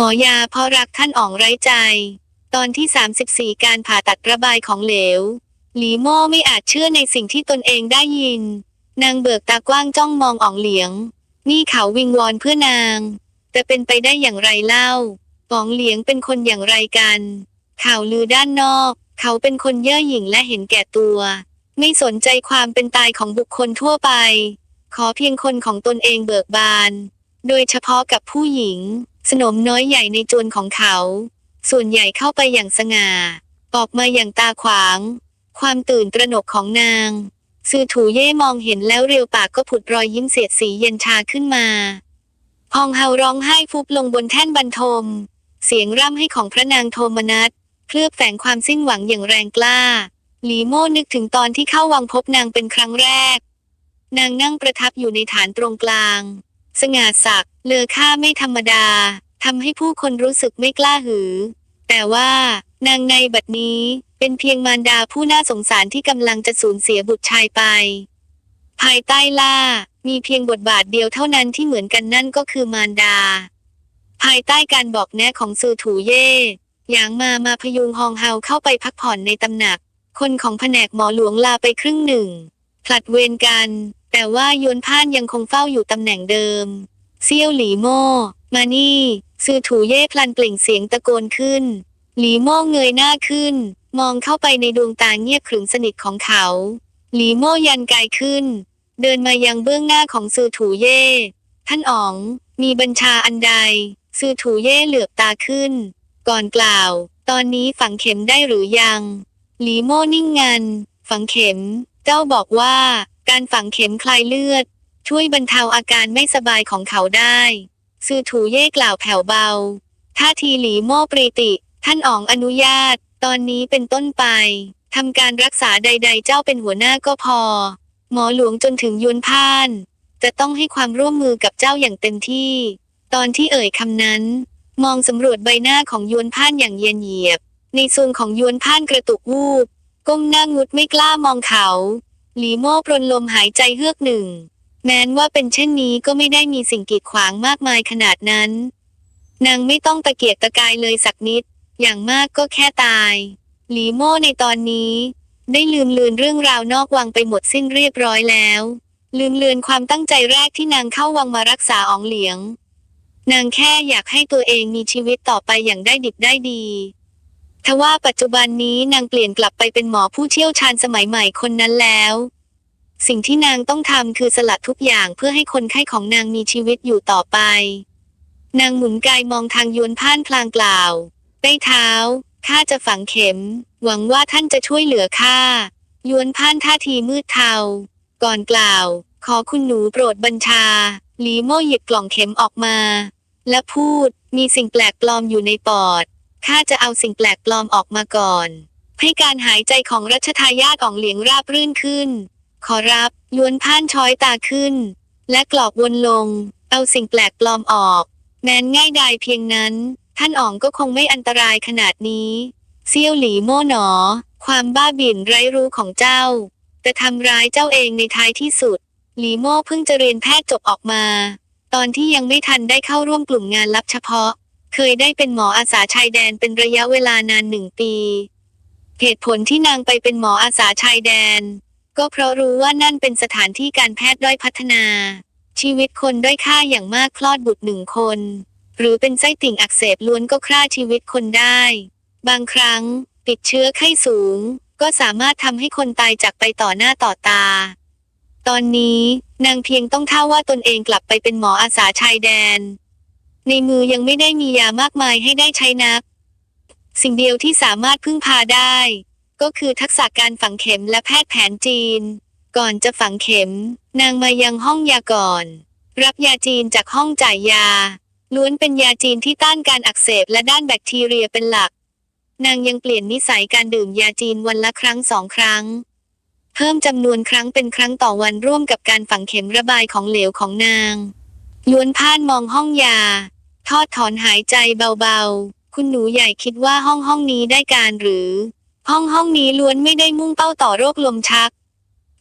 หมอยาเพราะรักท่านอ๋องไร้ใจ ตอนที่ 34 การผ่าตัดระบายของเหลว หลีโม่ไม่อาจเชื่อในสิ่งที่ตนเองได้ยิน นางเบิกตากว้างจ้องมองอ๋องเหลียง นี่เขาวิงวอนเพื่อนาง แต่เป็นไปได้อย่างไรเล่าอ๋องเหลียงเป็นคนอย่างไรกัน ข่าวลือด้านนอก เขาเป็นคนเย่อหยิ่งและเห็นแก่ตัว ไม่สนใจความเป็นตายของบุคคลทั่วไป ขอเพียงคนของตนเองเบิกบาน โดยเฉพาะกับผู้หญิง สนมน้อยใหญ่ในจวนของเขา ส่วนใหญ่เข้าไปอย่างสง่า ออกมาอย่างตาขวาง ความตื่นตระหนกของนาง ซือถูเย่มองเห็นแล้วเรียวปากก็ผุดรอยยิ้มเสียดสีเย็นชาขึ้นมา พองเฮาร้องไห้ฟุบลงบนแท่นบรรทม เสียงร่ำให้ของพระนางโทมนัสเคลือบแฝงความสิ้นหวังอย่างแรงกล้า หลีโม่นึกถึงตอนที่เข้าวังพบนางเป็นครั้งแรก นางนั่งประทับอยู่ในฐานตรงกลาง สง่าสักดิ์เลอค่าไม่ธรรมดาทำให้ผู้คนรู้สึกไม่กล้าหือ แต่ว่านางในบัดนี้เป็นเพียงมารดาผู้น่าสงสารที่กำลังจะสูญเสียบุตรชายไป ภายใต้ล่า มีเพียงบทบาทเดียวเท่านั้นที่เหมือนกันนั่นก็คือมารดา ภายใต้การบอกแนะของซือถูเย่หยางมามาพยุงฮองเฮาเข้าไปพักผ่อนในตำหนัก คนของแผนกหมอหลวงลาไปครึ่งหนึ่งผลัดเวรกัน แต่ว่ายวนพ่านยังคงเฝ้าอยู่ตำแหน่งเดิม เซี่ยวหลีโม่มานี่ซือถูเย่พลันเปล่งเสียงตะโกนขึ้น หลีโม่เงยหน้าขึ้น มองเข้าไปในดวงตาเงียบขรึมสนิทของเขา หลีโม่ยันกายขึ้น เดินมายังเบื้องหน้าของซือถูเย่ท่านอ๋อง มีบัญชาอันใดซือถูเย่เหลือบตาขึ้น ก่อนกล่าว ตอนนี้ฝังเข็มได้หรือยัง หลีโม่นิ่งงัน ฝังเข็ม เจ้าบอกว่า การฝังเข็มคลายเลือด ช่วยบรรเทาอาการไม่สบายของเขาได้ซือถูเย่กล่าวแผ่วเบา ท่าทีหลีโม่ปรีติ ท่านอ๋องอนุญาต ตอนนี้เป็นต้นไปทำการรักษาใด ๆ เจ้าเป็นหัวหน้าก็พอ หมอหลวงจนถึงยุนพ่าน จะต้องให้ความร่วมมือกับเจ้าอย่างเต็มที่ ตอนที่เอ่ยคำนั้น มองสำรวจใบหน้าของยวนพ่านอย่างเย็นเหยียบ ในส่วนของยวนพ่านกระตุกวูบก้มหน้างุดไม่กล้ามองเขา หลีโม่ปรนลมหายใจเฮือกหนึ่ง แม้นว่าเป็นเช่นนี้ก็ไม่ได้มีสิ่งกีดขวางมากมายขนาดนั้น นางไม่ต้องตะเกียกตะกายเลยสักนิด อย่างมากก็แค่ตาย หลีโม่ในตอนนี้ ได้ลืมเลือนเรื่องราวนอกวังไปหมดสิ้นเรียบร้อยแล้ว ลืมเลือนความตั้งใจแรกที่นางเข้าวังมารักษาอองเหลียง นางแค่อยากให้ตัวเองมีชีวิตต่อไปอย่างได้ดิบได้ดี ทว่าปัจจุบันนี้นางเปลี่ยนกลับไปเป็นหมอผู้เชี่ยวชาญสมัยใหม่คนนั้นแล้ว สิ่งที่นางต้องทำคือสละทุกอย่างเพื่อให้คนไข้ของนางมีชีวิตอยู่ต่อไป นางหมุนกายมองทางยวนพ่านพลางกล่าวได้เท้าข้าจะฝังเข็ม หวังว่าท่านจะช่วยเหลือข้ายวนพ่านท่าทีมืดเทา ก่อนกล่าว ขอคุณหนูโปรดบัญชา หลีโม่หยิบกล่องเข็มออกมา และพูด มีสิ่งแปลกปลอมอยู่ในปอด ข้าจะเอาสิ่งแปลกปลอมออกมาก่อน ให้การหายใจของรัชทายาทอ่องเหลียงราบรื่นขึ้น ขอรับยวนพ่านช้อยตาขึ้น และกรอกวนลง เอาสิ่งแปลกปลอมออก แม้นง่ายดายเพียงนั้น ท่านอ๋องก็คงไม่อันตรายขนาดนี้เซี่ยวหลีโม่หนอ ความบ้าบิ่นไร้รู้ของเจ้าจะทำร้ายเจ้าเองในท้ายที่สุด หลีโม่เพิ่งจะเรียนแพทย์จบออกมา ตอนที่ยังไม่ทันได้เข้าร่วมกลุ่มงานลับเฉพาะ เคยได้เป็นหมออาสาชายแดนเป็นระยะเวลานานหนึ่งปี เหตุผลที่นางไปเป็นหมออาสาชายแดน ก็เพราะรู้ว่านั่นเป็นสถานที่การแพทย์ด้อยพัฒนา ชีวิตคนด้อยค่าอย่างมากคลอดบุตรหนึ่งคน หรือเป็นไส้ติ่งอักเสบล้วนก็ฆ่าชีวิตคนได้ บางครั้ง ติดเชื้อไข้สูง ก็สามารถทำให้คนตายจากไปต่อหน้าต่อตา ตอนนี้นางเพียงต้องเท่าว่าตนเองกลับไปเป็นหมออาสาชายแดน ในมือยังไม่ได้มียามากมายให้ได้ใช้นัก สิ่งเดียวที่สามารถพึ่งพาได้ ก็คือทักษะการฝังเข็มและแพทย์แผนจีน ก่อนจะฝังเข็ม นางมายังห้องยาก่อน รับยาจีนจากห้องจ่ายยา ล้วนเป็นยาจีนที่ต้านการอักเสบและด้านแบคทีเรียเป็นหลัก นางยังเปลี่ยนนิสัยการดื่มยาจีนวันละครั้งสองครั้ง เพิ่มจำนวนครั้งเป็นครั้งต่อวันร่วมกับการฝังเข็มระบายของเหลวของนางล้วนพ่านมองห้องยา ทอดถอนหายใจเบาๆ คุณหนูใหญ่คิดว่าห้องห้องนี้ได้การหรือ ห้องห้องนี้ล้วนไม่ได้มุ่งเป้าต่อโรคลมชัก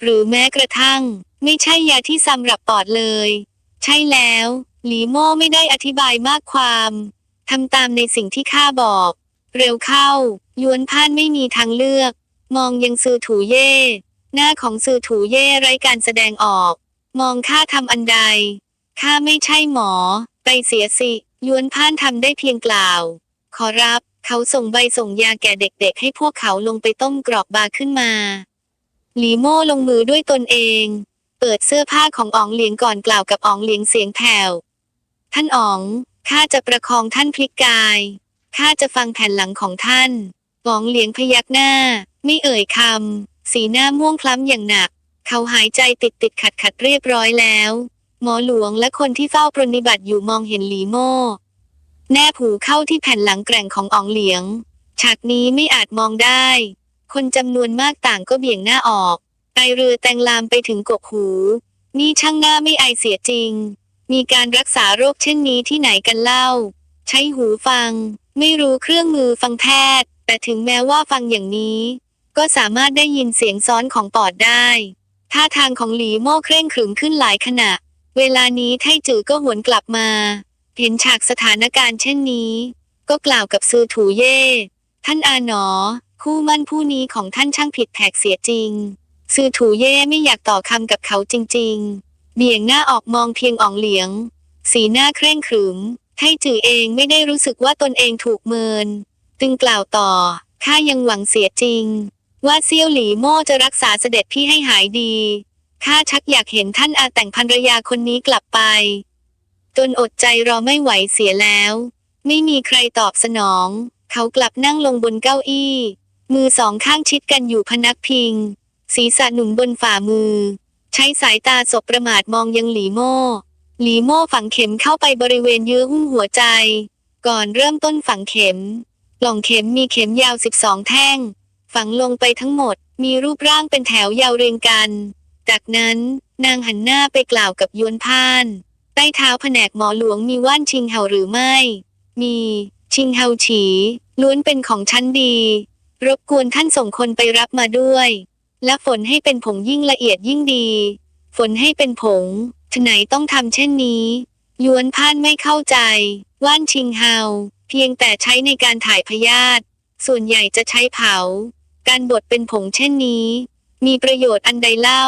หรือแม้กระทั่ง ไม่ใช่ยาที่สำหรับปอดเลย ใช่แล้ว หลีโม่ไม่ได้อธิบายมากความทำตามในสิ่งที่ข้าบอก เร็วเข้า ยวนพ่านไม่มีทางเลือก มองยังซือถูเย่ หน้าของซือถูเย่ไร้การแสดงออก มองข้าทำอันใดข้าไม่ใช่หมอ ไปเสียสิ ยวนพ่านทำได้เพียงกล่าว ขอรับ เขาส่งใบส่งยาแก่เด็กๆ ให้พวกเขาลงไปต้มกรอกบาขึ้นมา หลีโม่ลงมือด้วยตนเอง เปิดเสื้อผ้าของอ๋องเหลียงก่อนกล่าวกับอ๋องเหลียงเสียงแผ่ว ท่านอ๋อง ข้าจะประคองท่านพลิกกาย ข้าจะฟังแผ่นหลังของท่านอ๋องเหลียงพยักหน้า ไม่เอ่ยคำ สีหน้าม่วงคล้ำอย่างหนัก เขาหายใจติดติดขัดขัดเรียบร้อยแล้ว หมอหลวงและคนที่เฝ้าปรนนิบัติอยู่มองเห็นหลีโม่ แนบหูเข้าที่แผ่นหลังแกร่งของอ๋องเหลียง ฉากนี้ไม่อาจมองได้ คนจำนวนมากต่างก็เบี่ยงหน้าออกไอเรือแตงลามไปถึงกกหู นี่ช่างหน้าไม่ไอเสียจริง มีการรักษาโรคเช่นนี้ที่ไหนกันเล่า ใช้หูฟัง ไม่รู้เครื่องมือฟังแพทย์ แต่ถึงแม้ว่าฟังอย่างนี้ ก็สามารถได้ยินเสียงซ้อนของปอดได้ ท่าทางของหลีโม่เคร่งขรึมขึ้นหลายขณะ เวลานี้ไทจือก็หวนกลับมา เห็นฉากสถานการณ์เช่นนี้ ก็กล่าวกับซือถูเย่ ท่านอาหนอ คู่มั่นผู้นี้ของท่านช่างผิดแผกเสียจริงซือถูเย่ไม่อยากต่อคำกับเขาจริง ๆ เบี่ยงหน้าออกมองเพียงอ่องเหลียง สีหน้าเคร่งขรึม ไทจือเองไม่ได้รู้สึกว่าตนเองถูกเมิน จึงกล่าวต่อ ข้ายังหวังเสียจริง ว่าเซี่ยวหลีโม่จะรักษาเสด็จพี่ให้หายดี ข้าชักอยากเห็นท่านอาแต่งภรรยาคนนี้กลับไป จนอดใจรอไม่ไหวเสียแล้ว ไม่มีใครตอบสนอง เขากลับนั่งลงบนเก้าอี้ มือสองข้างชิดกันอยู่พนักพิง ศีรษะหนุนบนฝ่ามือ ใช้สายตาสบประมาทมองยังหลีโม่ หลีโม่ฝังเข็มเข้าไปบริเวณเยื้อหุ้มหัวใจ ก่อนเริ่มต้นฝังเข็มกล่องเข็มมีเข็มยาว 12 แท่ง ฝังลงไปทั้งหมด มีรูปร่างเป็นแถวยาวเรียงกัน จากนั้นนางหันหน้าไปกล่าวกับยวนพาน ใต้เท้าแผนกหมอหลวงมีว่านชิงเห่าหรือไม่ มี ชิงเฮาฉี ล้วนเป็นของชั้นดี รบกวนท่านส่งคนไปรับมาด้วย และฝนให้เป็นผงยิ่งละเอียดยิ่งดี ฝนให้เป็นผงฉไหนต้องทำเช่นนี้ยวนพานไม่เข้าใจ ว่านชิงเฮาเพียงแต่ใช้ในการถ่ายพยาธิส่วนใหญ่จะใช้เผา การบดเป็นผงเช่นนี้ มีประโยชน์อันใดเล่า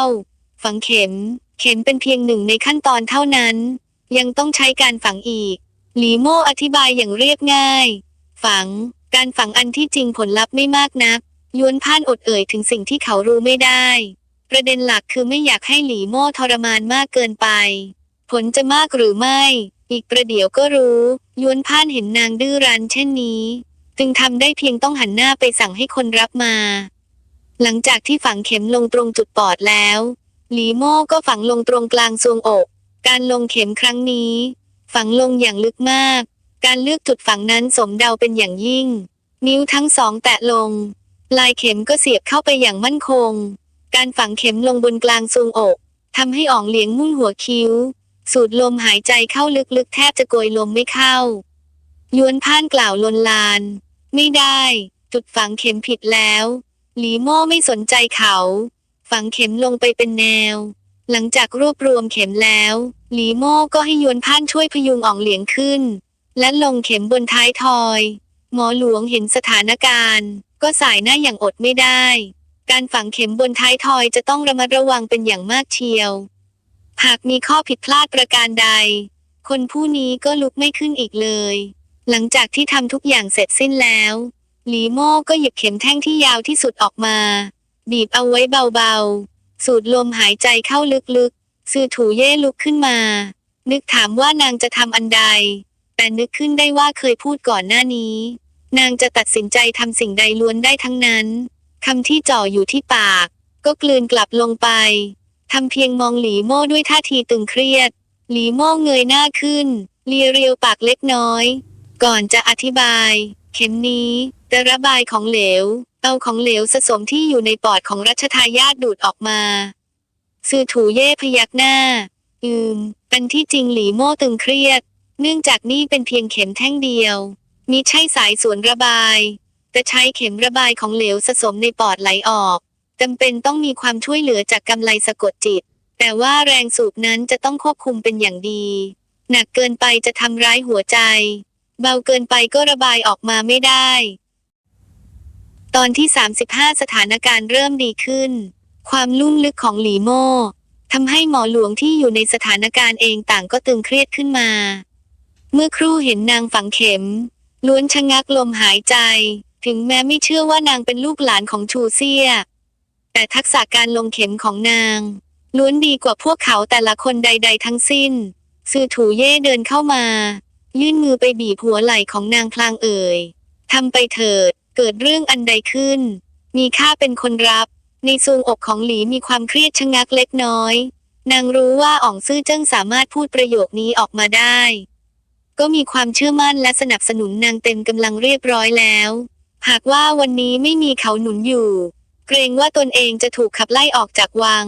ฝังเข็ม เข็มเป็นเพียงหนึ่งในขั้นตอนเท่านั้น ยังต้องใช้การฝังอีก หลีโม่อธิบายอย่างเรียบง่าย ฝัง การฝังอันที่จริงผลลัพธ์ไม่มากนักยวนพ่านอดเอ่ยถึงสิ่งที่เขารู้ไม่ได้ ประเด็นหลักคือไม่อยากให้หลีโม่ทรมานมากเกินไป ผลจะมากหรือไม่ อีกประเดี๋ยวก็รู้ยวนพ่านเห็นนางดื้อรั้นเช่นนี้ จึงทำได้เพียงต้องหันหน้าไปสั่งให้คนรับมา หลังจากที่ฝังเข็มลงตรงจุดปอดแล้ว หลีโม่ก็ฝังลงตรงกลางทรวงอก การลงเข็มครั้งนี้ ฝังลงอย่างลึกมาก การเลือกจุดฝังนั้นสมเดาเป็นอย่างยิ่ง นิ้วทั้งสองแตะลง ลายเข็มก็เสียบเข้าไปอย่างมั่นคง การฝังเข็มลงบนกลางทรวงอกทำให้อ่องเหลียงมุ่นหัวคิ้ว สูดลมหายใจเข้าลึกๆ แทบจะโกยลมไม่เข้ายวนพ่านกล่าวลนลาน ไม่ได้ จุดฝังเข็มผิดแล้ว หลีโม่ไม่สนใจเขา ฝังเข็มลงไปเป็นแนว หลังจากรวบรวมเข็มแล้ว หลีโม่ก็ให้ยวนพ่านช่วยพยุงอ่องเหลียงขึ้น และลงเข็มบนท้ายทอย หมอหลวงเห็นสถานการณ์ ก็สายหน้าอย่างอดไม่ได้ การฝังเข็มบนท้ายทอยจะต้องระมัดระวังเป็นอย่างมากเชียว หากมีข้อผิดพลาดประการใด คนผู้นี้ก็ลุกไม่ขึ้นอีกเลย หลังจากที่ทำทุกอย่างเสร็จสิ้นแล้ว หลีโม่ก็หยิบเข็มแท่งที่ยาวที่สุดออกมา บีบเอาไว้เบาๆ สูดลมหายใจเข้าลึกๆ ซือถูเย่ลุกขึ้นมา นึกถามว่านางจะทำอันใด แต่นึกขึ้นได้ว่าเคยพูดก่อนหน้านี้ นางจะตัดสินใจทำสิ่งใดล้วนได้ทั้งนั้นคำที่จ่ออยู่ที่ปาก ก็กลืนกลับลงไปทำเพียงมองหลีโม่ด้วยท่าทีตึงเครียด หลีโม่เงยหน้าขึ้นเลียเรียวปากเล็กน้อย ก่อนจะอธิบาย เข็มนี้จะระบายของเหลว เอาของเหลวผสมที่อยู่ในปอดของรัชทายาทดูดออกมา ซือถูเย่พยักหน้า อืม เป็นที่จริงหลีโม่ตึงเครียด เนื่องจากนี่เป็นเพียงเข็มแท่งเดียว มิใช่สายสวนระบาย แต่ใช้เข็มระบายของเหลวผสมในปอดไหลออกจำเป็นต้องมีความช่วยเหลือจากกำไลสะกดจิต แต่ว่าแรงสูบนั้นจะต้องควบคุมเป็นอย่างดี หนักเกินไปจะทำร้ายหัวใจ เบาเกินไปก็ระบายออกมาไม่ได้ ตอนที่ 35 สถานการณ์เริ่มดีขึ้น ความลุ่มลึกของหลีโม่ทำให้หมอหลวงที่อยู่ในสถานการณ์เองต่างก็ตึงเครียดขึ้นมา เมื่อครู่เห็นนางฝังเข็ม ล้วนชะงักลมหายใจ ถึงแม้ไม่เชื่อว่านางเป็นลูกหลานของชูเซีย แต่ทักษะการลงเข็มของนาง ล้วนดีกว่าพวกเขาแต่ละคนใด ๆ ทั้งสิ้น ซือถูเย่เดินเข้ามา ยื่นมือไปบีบหัวไหล่ของนางพลางเอ่ยทำไปเถิด เกิดเรื่องอันใดขึ้น มีข้าเป็นคนรับ ในซวงอกของหลีมีความเครียดชะงักเล็กน้อย นางรู้ว่าอ่องซื่อเจิ้งสามารถพูดประโยคนี้ออกมาได้ ก็มีความเชื่อมั่นและสนับสนุนนางเต็มกำลังเรียบร้อยแล้ว หากว่าวันนี้ไม่มีเขาหนุนอยู่ เกรงว่าตนเองจะถูกขับไล่ออกจากวัง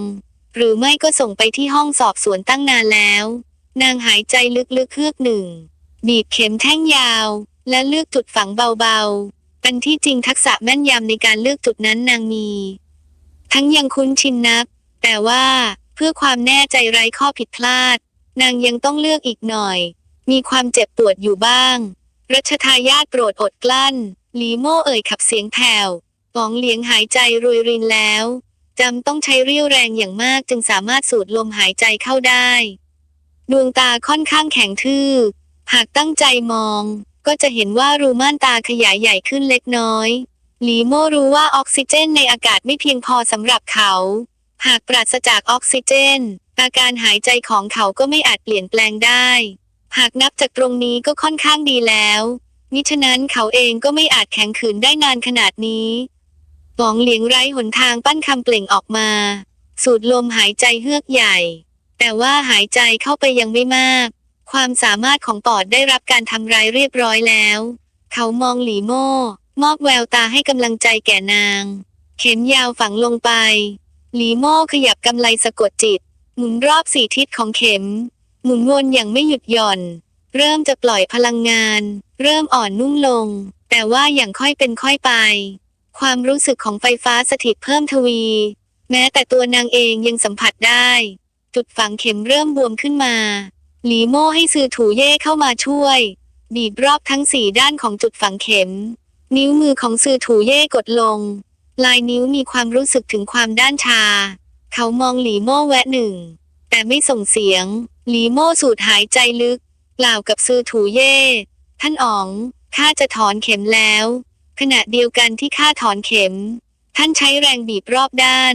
หรือไม่ก็ส่งไปที่ห้องสอบสวนตั้งนานแล้ว นางหายใจลึกๆเฮือกหนึ่งบีบเข็มแท่งยาว และเลือกจุดฝังเบาๆ อันที่จริงทักษะแม่นยำในการเลือกจุดนั้นนางมี ทั้งยังคุ้นชินนัก แต่ว่าเพื่อความแน่ใจไร้ข้อผิดพลาด นางยังต้องเลือกอีกหน่อย มีความเจ็บปวดอยู่บ้าง รัชทายาทโปรดอดกลั้น หลีโม่เอ่ยขับเสียงแผ่วหองเหลียงหายใจรวยรินแล้วจำต้องใช้เรี่ยวแรงอย่างมากจึงสามารถสูดลมหายใจเข้าได้ ดวงตาค่อนข้างแข็งทื่อ หากตั้งใจมอง ก็จะเห็นว่ารูม่านตาขยายใหญ่ขึ้นเล็กน้อยหลีโม่รู้ว่าออกซิเจนในอากาศไม่เพียงพอสำหรับเขา หากปราศจากออกซิเจน อาการหายใจของเขาก็ไม่อาจเปลี่ยนแปลงได้ หากนับจากตรงนี้ก็ค่อนข้างดีแล้วมิฉะนั้นเขาเองก็ไม่อาจแข็งขืนได้นานขนาดนี้หวองเหลียงไร้หนทางปั้นคำเปล่งออกมา สูดลมหายใจเฮือกใหญ่ แต่ว่าหายใจเข้าไปยังไม่มาก ความสามารถของปอดได้รับการทำร้ายเรียบร้อยแล้ว เขามองหลีโม่ มอบแววตาให้กำลังใจแก่นาง เข็มยาวฝังลงไป หลีโม่ขยับกำไลสะกดจิต หมุนรอบสี่ทิศของเข็ม หมุนวนอย่างไม่หยุดหย่อน เริ่มจะปล่อยพลังงาน เริ่มอ่อนนุ่มลง แต่ว่าอย่างค่อยเป็นค่อยไป ความรู้สึกของไฟฟ้าสถิตเพิ่มทวี แม้แต่ตัวนางเองยังสัมผัสได้ จุดฝังเข็มเริ่มบวมขึ้นมา หลีโม่ให้ซือถูเย่เข้ามาช่วยบีบรอบทั้งสี่ด้านของจุดฝังเข็ม นิ้วมือของซือถูเย่กดลง ลายนิ้วมีความรู้สึกถึงความด้านชา เขามองหลีโม่แวะหนึ่ง แต่ไม่ส่งเสียง หลีโม่สูดหายใจลึกกล่าวกับซือถูเย่ ท่านอ๋องข้าจะถอนเข็มแล้ว ขณะเดียวกันที่ข้าถอนเข็ม ท่านใช้แรงบีบรอบด้าน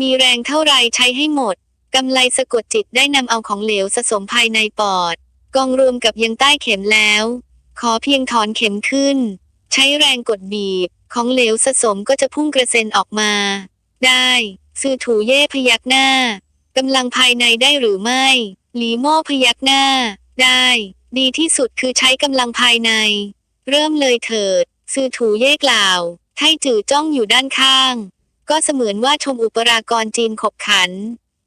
มีแรงเท่าไรใช้ให้หมด กำไลสะกดจิตได้นำเอาของเหลวสะสมภายในปอด กองรวมกับยังใต้เข็มแล้ว ขอเพียงถอนเข็มขึ้น ใช้แรงกดบีบ ของเหลวสะสมก็จะพุ่งกระเซ็นออกมา ได้ซื่อถูเย่พยักหน้ากำลังภายในได้หรือไม่ หลีโม่พยักหน้า ได้ ดีที่สุดคือใช้กำลังภายใน เริ่มเลยเถิด ซื่อถูเย่กล่าวไทจือจ้องอยู่ด้านข้าง ก็เสมือนว่าชมอุปรากรจีนขบขัน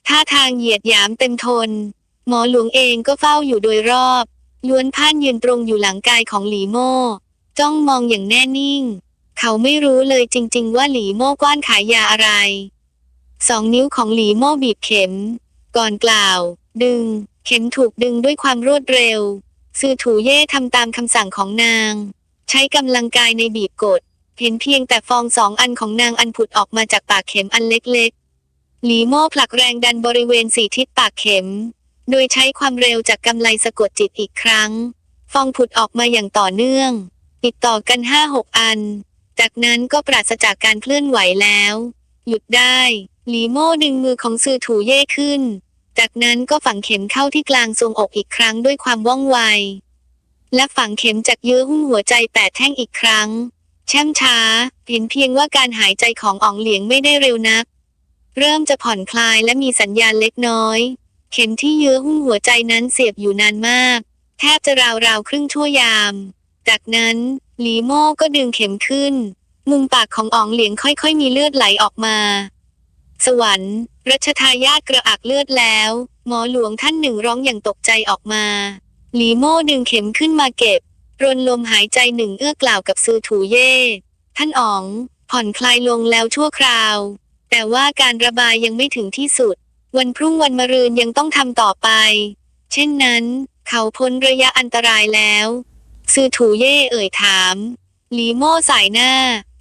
ท่าทางเหยียดหยามเต็มทน หมอหลวงเองก็เฝ้าอยู่โดยรอบ ล้วนพ่านยืนตรงอยู่หลังกายของหลีโม่จ้องมองอย่างแน่นิ่ง เขาไม่รู้เลยจริง ๆ ว่าหลีโม่กว้านขายยาอะไร สองนิ้วของหลีโม่บีบเข็ม ก่อนกล่าว ดึง เข็มถูกดึงด้วยความรวดเร็ว ซือถูเย่ทำตามคำสั่งของนาง ใช้กำลังกายในบีบกด เห็นเพียงแต่ฟองสองอันของนางอันผุดออกมาจากปากเข็มอันเล็กๆ หลีโม่ผลักแรงดันบริเวณสี่ทิศปากเข็ม โดยใช้ความเร็วจากกำไลสะกดจิตอีกครั้ง ฟองผุดออกมาอย่างต่อเนื่อง ติดต่อกันห้าหกอัน จากนั้นก็ปราศจากการเคลื่อนไหวแล้ว หยุดได้ หลีโม่ดึงมือของซือถูเย่ขึ้น จากนั้นก็ฝังเข็มเข้าที่กลางทรวงอกอีกครั้งด้วยความว่องไว และฝังเข็มจากเยื่อหุ้มหัวใจแปดแท่งอีกครั้ง แช่มช้า เห็นเพียงว่าการหายใจของอ๋องเหลียงไม่ได้เร็วนัก เริ่มจะผ่อนคลายและมีสัญญาณเล็กน้อย เข็มที่เยื้อหุ้มหัวใจนั้นเสียบอยู่นานมาก แทบจะราวๆครึ่งชั่วยาม จากนั้นหลีโม่ก็ดึงเข็มขึ้น มุมปากของอ๋องเหลียงค่อยๆ มีเลือดไหลออกมา สวรรค์ รัชทายาทกระอักเลือดแล้ว หมอหลวงท่านหนึ่งร้องอย่างตกใจออกมาหลีโม่ดึงเข็มขึ้นมาเก็บ รนลมหายใจหนึ่งเอื้อกล่าวกับซือถูเย่ ท่านอ๋อง ผ่อนคลายลงแล้วชั่วคราว แต่ว่าการระบายยังไม่ถึงที่สุด วันพรุ่งวันมะรืนยังต้องทำต่อไป เช่นนั้น เขาพ้นระยะอันตรายแล้ว ซือถูเย่เอ่ยถาม หลีโม่สายหน้า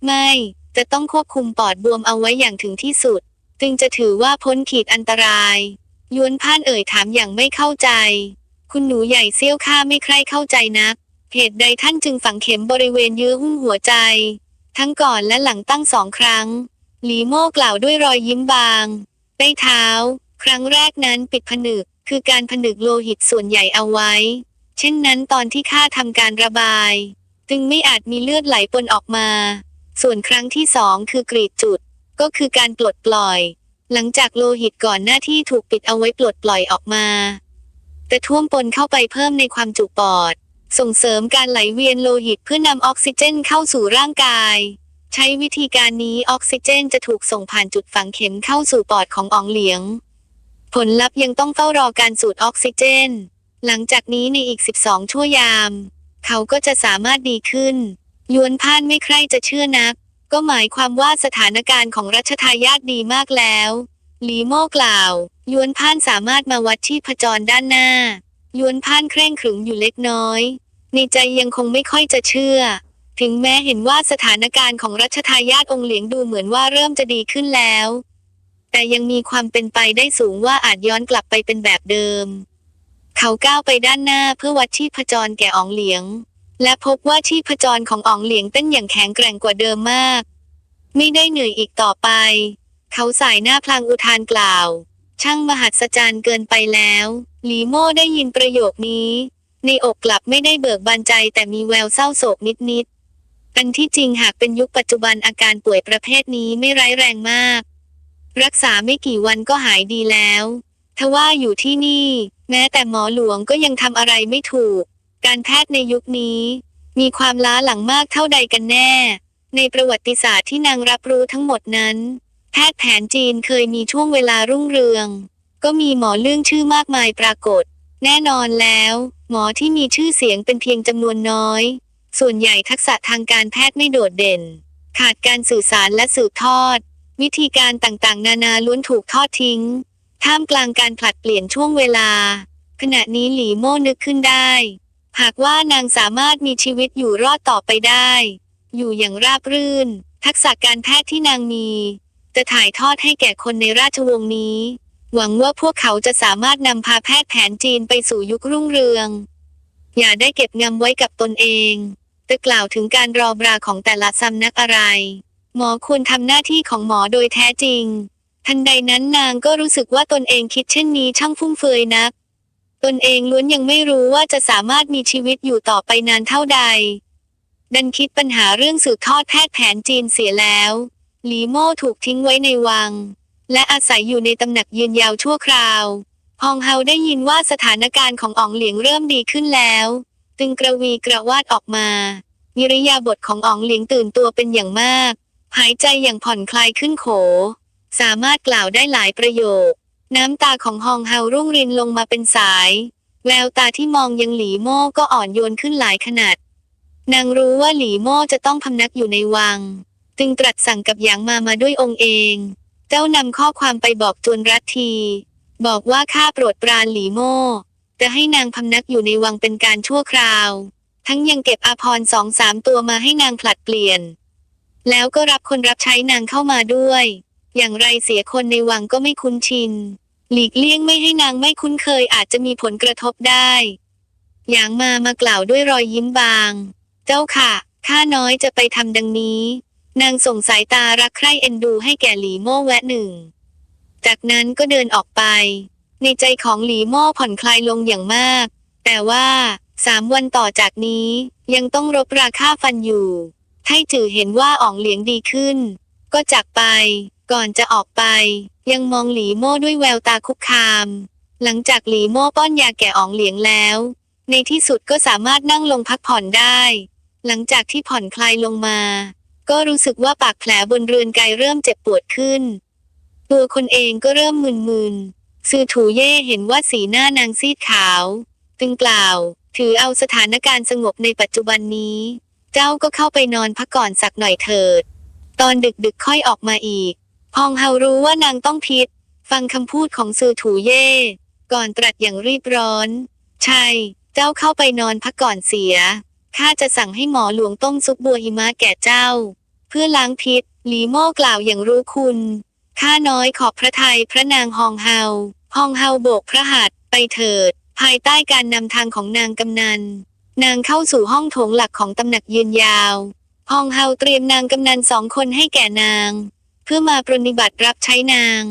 ไม่ จะต้องควบคุมปอดบวมเอาไว้อย่างถึงที่สุด จึงจะถือว่าพ้นขีดอันตรายยวนพ่านเอ่ยถามอย่างไม่เข้าใจ คุณหนูใหญ่เซี่ยวข้าไม่ใคร่เข้าใจนักเหตุใดท่านจึงฝังเข็มบริเวณยื้อหุ้มหัวใจ ทั้งก่อนและหลังตั้งสองครั้ง หลีโม่กล่าวด้วยรอยยิ้มบางได้เท้า ครั้งแรกนั้นปิดผนึก คือการผนึกโลหิตส่วนใหญ่เอาไว้ เช่นนั้นตอนที่ข้าทำการระบาย จึงไม่อาจมีเลือดไหลปนออกมา ส่วนครั้งที่สองคือกรีดจุด ก็คือการปลดปล่อย หลังจากโลหิตก่อนหน้าที่ถูกปิดเอาไว้ปลดปล่อยออกมา แต่ท่วมปนเข้าไปเพิ่มในความจุปอด ส่งเสริมการไหลเวียนโลหิตเพื่อนำออกซิเจนเข้าสู่ร่างกาย ใช้วิธีการนี้ออกซิเจนจะถูกส่งผ่านจุดฝังเข็มเข้าสู่ปอดของอองเหลียง ผลลัพธ์ยังต้องเฝ้ารอการสูดออกซิเจน หลังจากนี้ในอีก 12 ชั่วยาม เขาก็จะสามารถดีขึ้นยวนพ่านไม่ใคร่จะเชื่อนัก ก็หมายความว่าสถานการณ์ของรัชทายาทดีมากแล้วหลีโม่กล่าวยวนพ่านสามารถมาวัดชีพจรด้านหน้ายวนพ่านเคร่งขรึมอยู่เล็กน้อย ในใจยังคงไม่ค่อยจะเชื่อ ถึงแม้เห็นว่าสถานการณ์ของรัชทายาทองค์เหลียงดูเหมือนว่าเริ่มจะดีขึ้นแล้ว แต่ยังมีความเป็นไปได้สูงว่าอาจย้อนกลับไปเป็นแบบเดิม เขาก้าวไปด้านหน้าเพื่อวัดชีพจรแก่อองเหลียง และพบว่าชีพจรของอองเหลียงเต้นอย่างแข็งแกร่งกว่าเดิมมาก ไม่ได้เหนื่อยอีกต่อไป เขาสายหน้าพลางอุทานกล่าว ช่างมหัศจรรย์เกินไปแล้วหลีโม่ได้ยินประโยคนี้ ในอกกลับไม่ได้เบิกบานใจแต่มีแววเศร้าโศกนิดๆ อันที่จริงหากเป็นยุคปัจจุบันอาการป่วยประเภทนี้ไม่ร้ายแรงมาก รักษาไม่กี่วันก็หายดีแล้วทว่าอยู่ที่นี่ แม้แต่หมอหลวงก็ยังทำอะไรไม่ถูก การแพทย์ในยุคนี้ มีความล้าหลังมากเท่าใดกันแน่ ในประวัติศาสตร์ที่นางรับรู้ทั้งหมดนั้น แพทย์แผนจีนเคยมีช่วงเวลารุ่งเรือง ก็มีหมอเรื่องชื่อมากมายปรากฏ แน่นอนแล้ว หมอที่มีชื่อเสียงเป็นเพียงจำนวนน้อย ส่วนใหญ่ทักษะทางการแพทย์ไม่โดดเด่น ขาดการสื่อสารและสืบทอด วิธีการต่างๆ นานาล้วนถูกทอดทิ้ง ท่ามกลางการผลัดเปลี่ยนช่วงเวลา ขณะนี้หลีโม่นึกขึ้นได้ หากว่านางสามารถมีชีวิตอยู่รอดต่อไปได้ อยู่อย่างราบรื่น ทักษะการแพทย์ที่นางมี จะถ่ายทอดให้แก่คนในราชวงศ์นี้ หวังว่าพวกเขาจะสามารถนำพาแพทย์แผนจีนไปสู่ยุครุ่งเรืองอย่าได้เก็บงำไว้กับตนเอง จะกล่าวถึงการรอบราของแต่ละสำนักอะไร หมอควรทำหน้าที่ของหมอโดยแท้จริง ทันใดนั้นนางก็รู้สึกว่าตนเองคิดเช่นนี้ช่างฟุ่มเฟือยนัก ตนเองล้วนยังไม่รู้ว่าจะสามารถมีชีวิตอยู่ต่อไปนานเท่าใด ดันคิดปัญหาเรื่องสืบทอดแพทย์แผนจีนเสียแล้วหลีโม่ถูกทิ้งไว้ในวัง และอาศัยอยู่ในตำหนักยืนยาวชั่วคราวฮองเฮาได้ยินว่าสถานการณ์ของอ๋องเหลียงเริ่มดีขึ้นแล้ว จึงกระวีกระวาดออกมามิริยาบทของอ๋องเหลียงตื่นตัวเป็นอย่างมาก หายใจอย่างผ่อนคลายขึ้นโข สามารถกล่าวได้หลายประโยค น้ำตาของฮองเฮารุ่งรินลงมาเป็นสาย แววตาที่มองยังหลีโม่ก็อ่อนโยนขึ้นหลายขนาด นางรู้ว่าหลีโม่จะต้องพำนักอยู่ในวัง จึงตรัสสั่งกับหยางมามาด้วยองค์เอง เจ้านำข้อความไปบอกจวนรัตที บอกว่าข้าโปรดปรานหลีโม่ จะให้นางพำนักอยู่ในวังเป็นการชั่วคราว ทั้งยังเก็บอาภรสองสามตัวมาให้นางผลัดเปลี่ยน แล้วก็รับคนรับใช้นางเข้ามาด้วย อย่างไรเสียคนในวังก็ไม่คุ้นชิน หลีกเลี่ยงไม่ให้นางไม่คุ้นเคยอาจจะมีผลกระทบได้ อย่างมามากล่าวด้วยรอยยิ้มบาง เจ้าค่ะ ข้าน้อยจะไปทำดังนี้ นางส่งสายตารักใคร่เอ็นดูให้แก่หลีโม่แวะหนึ่ง จากนั้นก็เดินออกไป ในใจของหลีโม่ผ่อนคลายลงอย่างมาก แต่ว่าสามวันต่อจากนี้ยังต้องรบราค่าฟันอยู่ ไทจือเห็นว่าอ่องเหลียงดีขึ้น ก็จากไป ก่อนจะออกไป ยังมองหลีโม่ด้วยแววตาคุกคาม หลังจากหลีโม่ป้อนยาแก่อ่องเหลียงแล้ว ในที่สุดก็สามารถนั่งลงพักผ่อนได้ หลังจากที่ผ่อนคลายลงมา ก็รู้สึกว่าปากแผลบนเรือนกายเริ่มเจ็บปวดขึ้น ตัวคนเองก็เริ่มมึนๆ ซือถูเย่เห็นว่าสีหน้านางซีดขาว จึงกล่าว ถือเอาสถานการณ์สงบในปัจจุบันนี้ เจ้าก็เข้าไปนอนพักก่อนสักหน่อยเถิด ตอนดึกๆค่อยออกมาอีก พองเฮารู้ว่านางต้องพิษ ฟังคำพูดของซือถูเย่ ก่อนตรัสอย่างรีบร้อน ใช่ เจ้าเข้าไปนอนพักก่อนเสีย ข้าจะสั่งให้หมอหลวงต้มซุปบัวหิมะแก่เจ้า เพื่อล้างพิษ หลีโม่กล่าวอย่างรู้คุณ ข้าน้อยขอบพระทัยพระนางฮองเฮา ฮองเฮาโบกพระหัตถ์ไปเถิด ภายใต้การนำทางของนางกำนัน นางเข้าสู่ห้องโถงหลักของตำหนักยืนยาวฮองเฮาเตรียมนางกำนันสองคนให้แก่นาง เพื่อมาปรนนิบัติรับใช้นาง